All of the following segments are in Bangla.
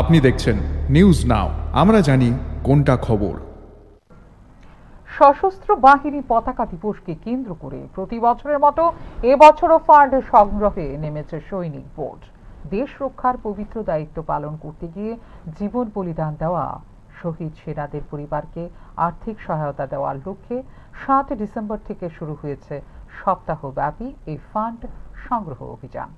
আপনি দেখছেন নিউজ নাও আমরা জানি কোনটা খবর। সশস্ত্র বাহিনী পতাকা দিবসকে কেন্দ্র করে প্রতি বছরের মতো এবছরও ফান্ড সংগ্রহে নেমেছে সৈনিক বোর্ড। দেশ রক্ষার পবিত্র দায়িত্ব পালন করতে গিয়ে জীবন বলিদান দেওয়া, শহীদ সেনাদের পরিবারকে আর্থিক সহায়তা দেওয়ার লক্ষ্যে সাত ডিসেম্বর থেকে শুরু হয়েছে সপ্তাহব্যাপী এই ফান্ড সংগ্রহ অভিযান।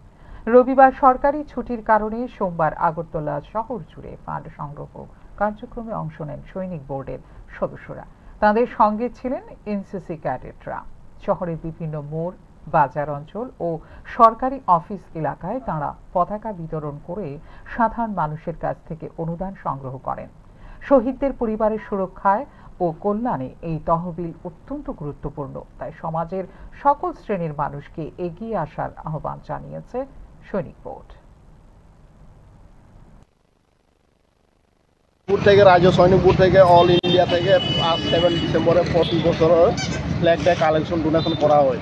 রবিবার সরকারি ছুটির কারণে সোমবার আগরতলা শহর জুড়ে ফান্ড সংগ্রহ কার্যক্রমে অংশ নেন সৈনিক বোর্ডের সদস্যরা। তাদের সঙ্গে ছিলেন এনসিসি ক্যাডেটরা। শহরের বিভিন্ন মোড়, বাজার অঞ্চল ও সরকারি অফিস এলাকায় তাঁরা পতাকা বিতরণ করে সাধারণ মানুষের কাছ থেকে অনুদান সংগ্রহ করেন। শহীদদের পরিবারের সুরক্ষায় ও কল্যাণে এই তহবিল অত্যন্ত গুরুত্বপূর্ণ। তাই সমাজের সকল শ্রেণির মানুষকে এগিয়ে আসার আহ্বান জানিয়েছে সৈনিক বোর্ড থেকে রাজ্য সৈনিক বুট থেকে অল ইন্ডিয়া থেকে আজ সেভেন ডিসেম্বরে প্রতি বছর ফ্ল্যাগ ডে কালেকশন ডোনেশন করা হয়।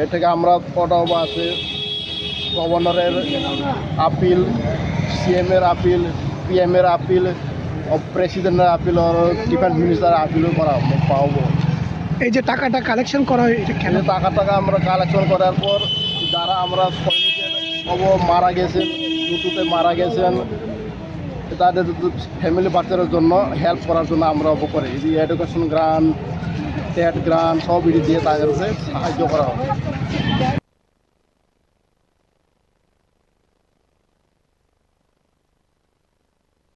এর থেকে আমরা কটাও আছে গভর্নরের আপিল সিএমের আপিল পিএমের আপিল প্রেসিডেন্টের আপিল আর ডিফেন্স মিনিস্টার আপিলও করা পাবো এই যে টাকাটা কালেকশন করা হয় এটা কেন? টাকা টাকা আমরা কালেকশন করার পর যারা আমরা অব মারা গেছেন, দুটোতে মারা গেছেন। তাদের ফ্যামিলি বাচ্চাদের জন্য হেল্প করার জন্য আমরা অব করি। এই এডুকেশন গ্রান্ট টেট গ্রান্ট সব দিয়ে তাদেরকে সাহায্য করা হবে।